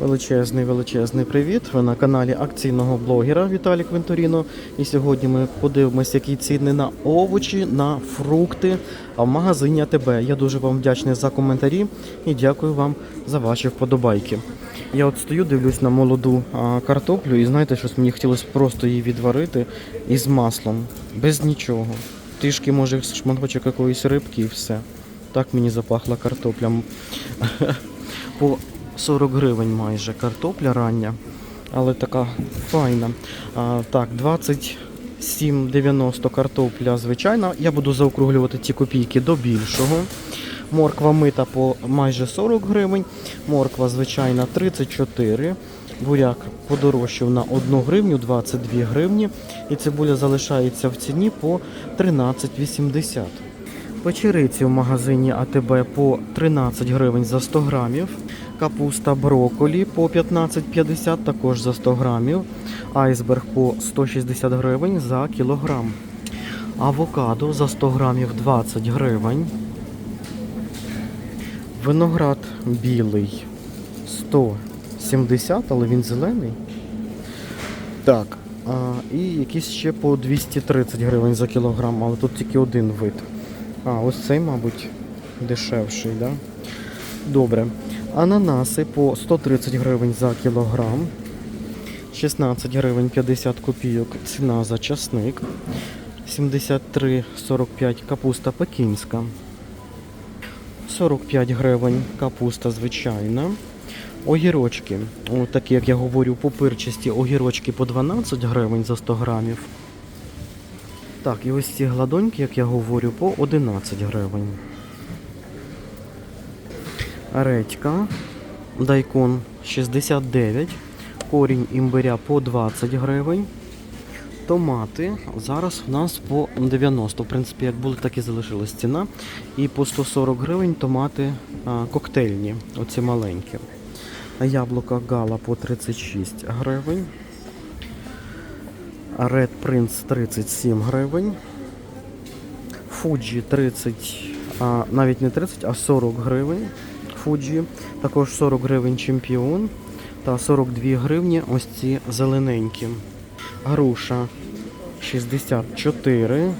Величезний величезний привіт. Ви на каналі акційного блогера Віталій Квинторіно. І сьогодні ми подивимося, які ціни на овочі, на фрукти. А в магазині АТБ. Я дуже вам вдячний за коментарі і дякую вам за ваші вподобайки. Я от стою, дивлюсь на молоду картоплю, і знаєте, щось мені хотілося просто її відварити із маслом, без нічого. Трішки, може, шматочок якоїсь рибки і все. Так мені запахла картопля. По 40 гривень майже картопля рання, але така файна. А, так, 27,90 картопля звичайна. Я буду заокруглювати ці копійки до більшого. Морква мита по майже 40 гривень, морква звичайна 34 Буряк подорожчав на 1 гривню 22 гривні. І цибуля залишається в ціні по 13,80. Печериці в магазині АТБ по 13 гривень за 100 грамів. Капуста брокколі по 15,50 також за 100 грамів. Айсберг по 160 гривень за кілограм. Авокадо за 100 грамів 20 гривень. Виноград білий 170, але він зелений. Так. А, і якісь ще по 230 гривень за кілограм, але тут тільки один вид. А, ось цей, мабуть, дешевший, да? Добре. Ананаси по 130 гривень за кілограм. 16 гривень 50 копійок ціна за часник. 73,45 капуста пекінська. 45 гривень капуста звичайна. Огірочки. О, такі, як я говорю, пупирчасті огірочки по 12 гривень за 100 грамів. Так, і ось ці гладоньки, як я говорю, по 11 гривень. Редька, дайкон 69, корінь імбиря по 20 гривень. Томати зараз в нас по 90. В принципі, як були, так і залишилась ціна. І по 140 гривень томати а, коктейльні, оці маленькі. Яблука гала по 36 гривень. Red Prince 37 гривень. Fuji 30, а, навіть не 30, а 40 гривень. Fuji. Також 40 гривень чемпіон та 42 гривні ось ці зелененькі. Груша 64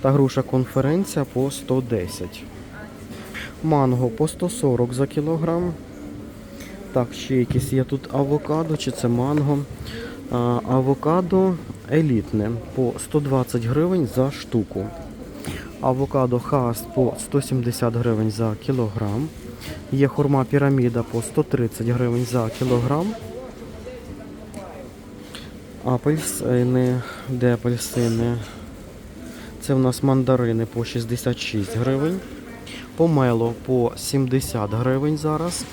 та груша конференція по 110. Манго по 140 за кілограм. Так, ще якісь є тут авокадо, чи це манго. А, авокадо елітне по 120 гривень за штуку. Авокадо хаст по 170 гривень за кілограм. Є хурма піраміда по 130 гривень за кілограм. Апельсини, де апельсини? Це в нас мандарини по 66 гривень. Помело по 70 гривень зараз.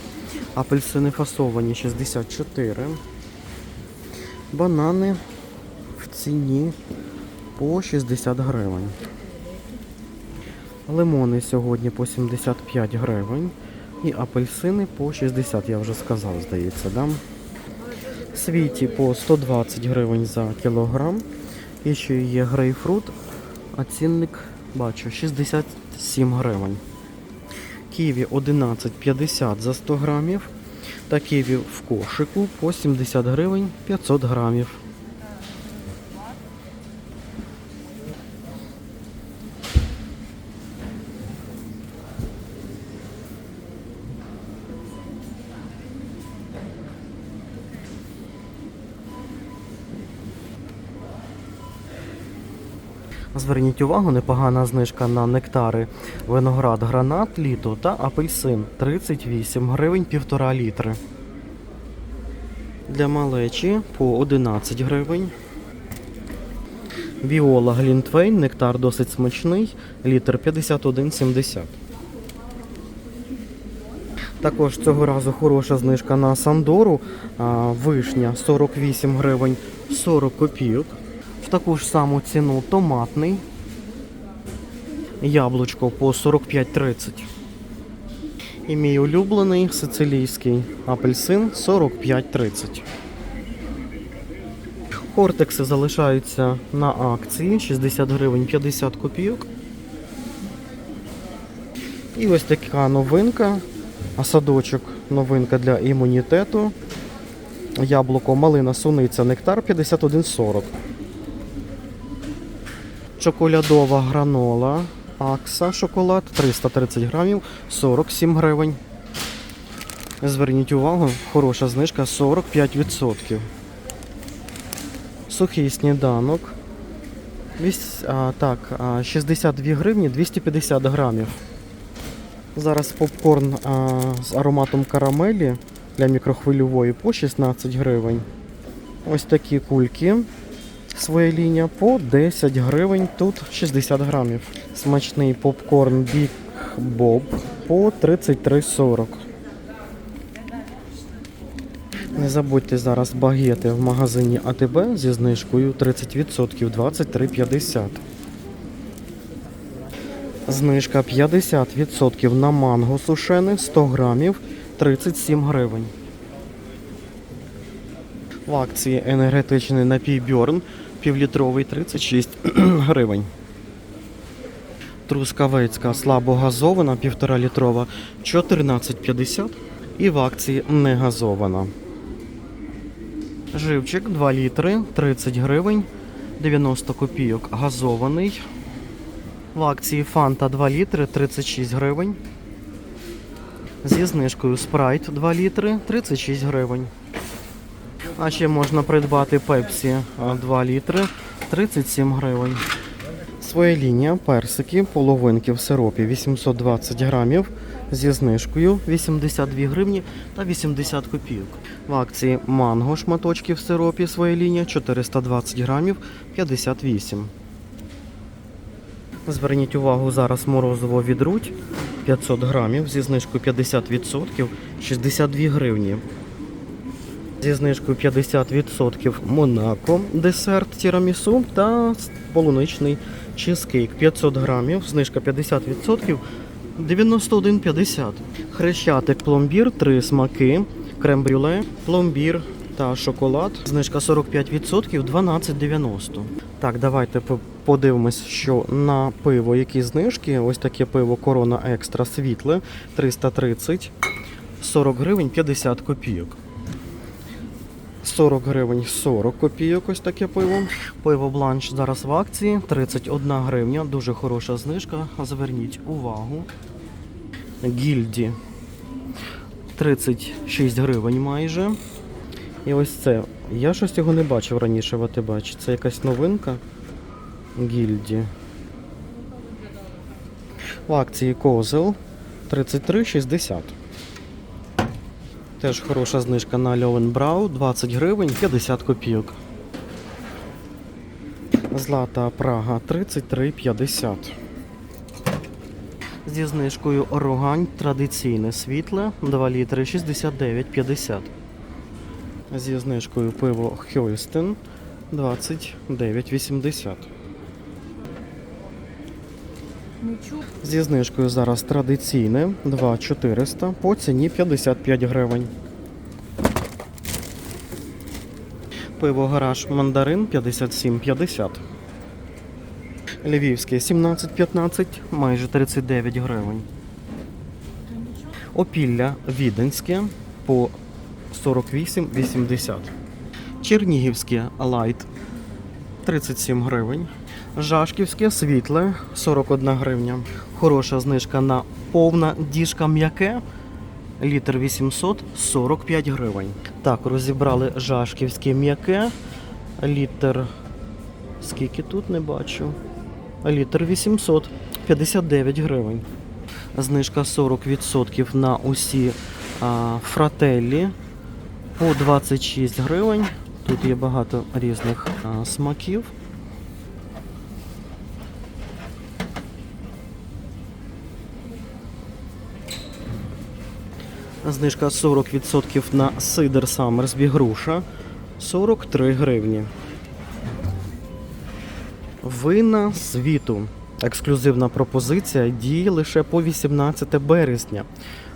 Апельсини фасовані 64. Банани в ціні по 60 гривень. Лимони сьогодні по 75 гривень. І апельсини по 60, я вже сказав, здається, да? Світі по 120 гривень за кілограм. І ще є грейпфрут, а цінник бачу 67 гривень. Ківі 11,50 за 100 грамів. Та ківі в кошику по 70 гривень 500 грамів. Зверніть увагу, непогана знижка на нектари, виноград, гранат, літо та апельсин 38 гривень 1,5 літри. Для малечі по 11 гривень. Віола Глінтвейн, нектар досить смачний, літр 51,70. Також цього разу хороша знижка на Сандору. Вишня 48 гривень 40 копійок. Таку ж саму ціну томатний. Яблучко по 45,30. І мій улюблений сицилійський апельсин 45,30. Кортекси залишаються на акції 60 гривень 50 копійок. І ось така новинка. А садочок новинка для імунітету яблуко, малина, суниця, нектар 51,40. Чоколядова гранола, акса шоколад 330 грамів 47 гривень. Зверніть увагу, хороша знижка 45%. Сухий сніданок. А, так, 62 гривні 250 грамів. Зараз попкорн а, з ароматом карамелі для мікрохвильової по 16 гривень. Ось такі кульки. Своя лінія по 10 гривень, тут 60 грамів. Смачний попкорн Big Bob по 33,40. Не забудьте зараз багети в магазині АТБ зі знижкою 30% 23,50. Знижка 50% на манго сушене 100 грамів 37 гривень. В акції енергетичний напій Бьорн півлітровий 36 гривень. Трускавецька слабогазована 1,5 літрова 14,50 і в акції не газована. Живчик 2 літри 30 гривень 90 копійок газований. В акції Фанта 2 літри 36 гривень. Зі знижкою Спрайт 2 літри 36 гривень. А ще можна придбати Пепсі 2 літри 37 гривень. Своя лінія персики, половинки в сиропі 820 грамів зі знижкою 82 гривні та 80 копійок. В акції манго шматочки в сиропі своя лінія 420 грамів 58. Зверніть увагу, зараз морозиво від Рудь 500 грамів зі знижкою 50% 62 гривні. Зі знижкою 50% Монако, десерт тірамісу та полуничний чизкейк 500 грамів, знижка 50%, 91,50. Хрещатик пломбір, 3 смаки, крем-брюле, пломбір та шоколад. Знижка 45%, 12,90. Так, давайте подивимось, що на пиво які знижки. Ось таке пиво Корона Екстра світле 330, 40 гривень 50 копійок. 40 гривень 40 копійок ось таке пиво. Пиво бланш зараз в акції 31 гривня. Дуже хороша знижка. Зверніть увагу. Гільді 36 гривень майже. І ось це. Я щось його не бачив раніше в АТБ. Це якась новинка? Гільді. В акції козел 33,60. Теж хороша знижка на Льовенбрау 20 гривень 50 копійок. Злата Прага 33,50. Зі знижкою Рогань традиційне світле 2 літри 69,50. Зі знижкою пиво Хьойстен 29,80. Зі знижкою зараз традиційне 2,400 по ціні 55 гривень. Пиво гараж мандарин 57,50. Львівське 17,15, майже 39 гривень. Опілля віденське по 48,80. Чернігівське лайт 37 гривень. Жашківське світле 41 гривня. Хороша знижка на повна діжка м'яке. Літр 800 45 гривень. Так, розібрали жашківське м'яке. Літр. Скільки тут не бачу. Літр 800 59 гривень. Знижка 40% на усі а, фрателлі по 26 гривень. Тут є багато різних а, смаків. Знижка 40% на сидр Саммерсбі груша 43 гривні. Вина світу. Ексклюзивна пропозиція діє лише по 18 березня.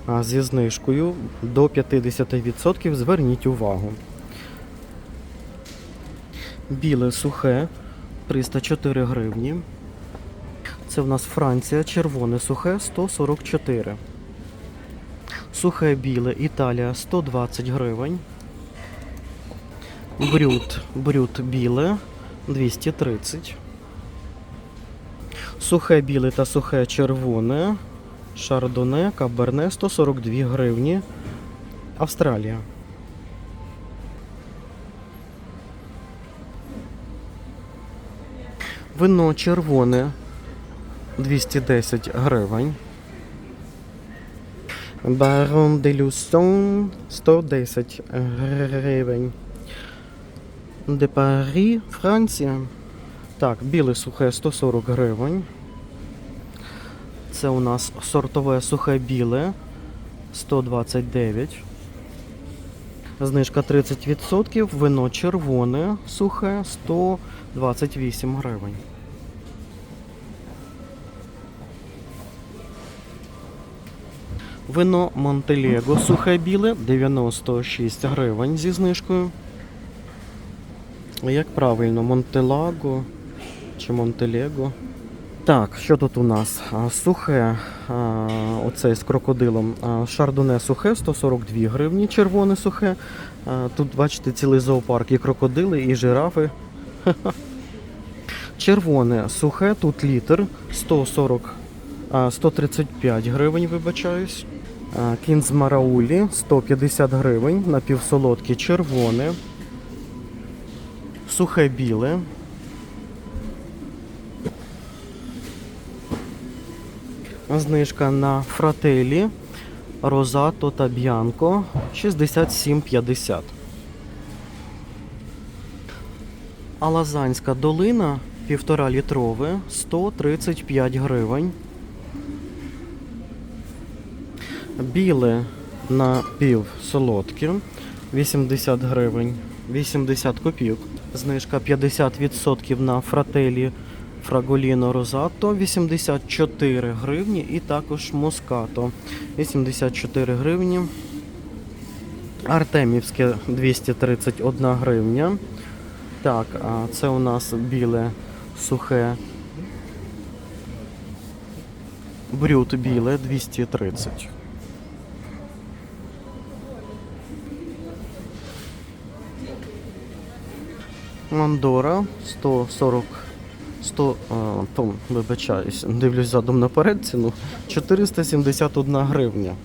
А зі знижкою до 50% зверніть увагу. Біле сухе 304 гривні. Це в нас Франція, червоне сухе 144. Сухе біле Італія 120 гривень. Брют, брют біле 230. Сухе біле та сухе червоне. Шардоне, каберне 142 гривні. Австралія. Вино червоне 210 гривень. Барон де Люсон 110 гривень. Де Парі, Франція. Так, біле сухе 140 гривень. Це у нас сортове сухе біле 129. Знижка 30%. Вино червоне сухе 128 гривень. Вино Монтелего сухе біле 96 гривень зі знижкою. Як правильно, Монтелаго чи Монтелего? Так, що тут у нас? Сухе, а, оцей з крокодилом. Шардоне сухе 142 гривні, червоне сухе. Тут, бачите, цілий зоопарк і крокодили, і жирафи. Червоне сухе, тут літр 140, 135 гривень, вибачаюсь. Кінз Мараулі 150 гривень, напівсолодке червоне. Сухе біле. Знижка на фрателі, розато та б'янко 67,50. А Лазанська долина 1,5 літрове 135 гривень. Біле на пів солодке 80 гривень, 80 копійок. Знижка 50% на фрателі Фраголіно Розато 84 гривні і також Москато 84 гривні. Артемівське 231 гривня. Так, а це у нас біле сухе. Брют біле 230. Мандора 140 100, а, то, вибачаюсь, дивлюсь задом наперед ціну 471 гривня.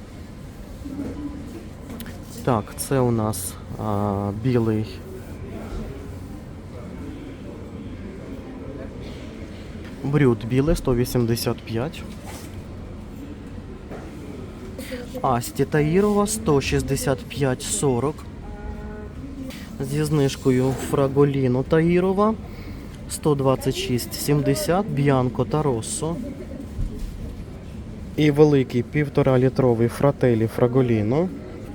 Так, це у нас а, білий. Брют біле 185. Асті Таїрова 165,40. Зі знижкою Фраголіно Таїрова 126,70, Б'янко та Россо. І великий півтора літровий фрателі Фраголіно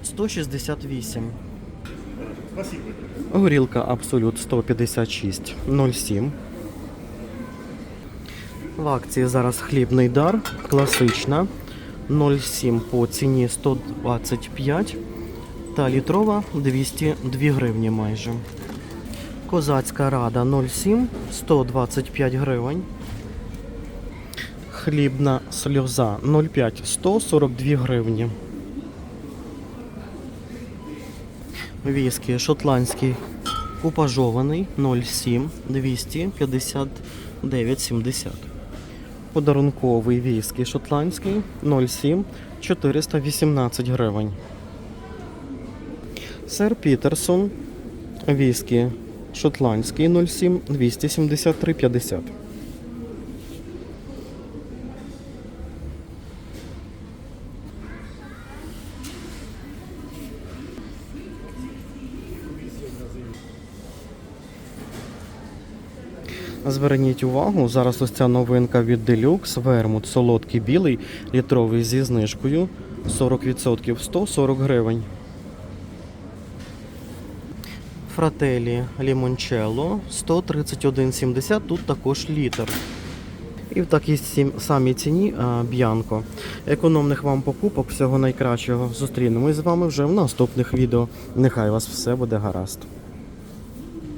168. Горілка Абсолют 156 07. В акції зараз хлібний дар, класична 0,7 по ціні 125 та літрова 202 гривні майже. Козацька рада 0,7 125 гривень. Хлібна сльоза 0,5 142 гривні. Віскі шотландський купажований 0,7 259,70. Подарунковий віскі шотландський 0,7 418 гривень. Сер Пітерсон віскі шотландський 0,7 273,50. Зверніть увагу, зараз ось ця новинка від Deluxe, вермут солодкий білий, літровий зі знижкою 40% 140 гривень. Фрателі лімончело 131,70, тут також літр. І в такій самій ціні б'янко. Економних вам покупок, всього найкращого. Зустрінемось з вами вже в наступних відео. Нехай вас все буде гаразд.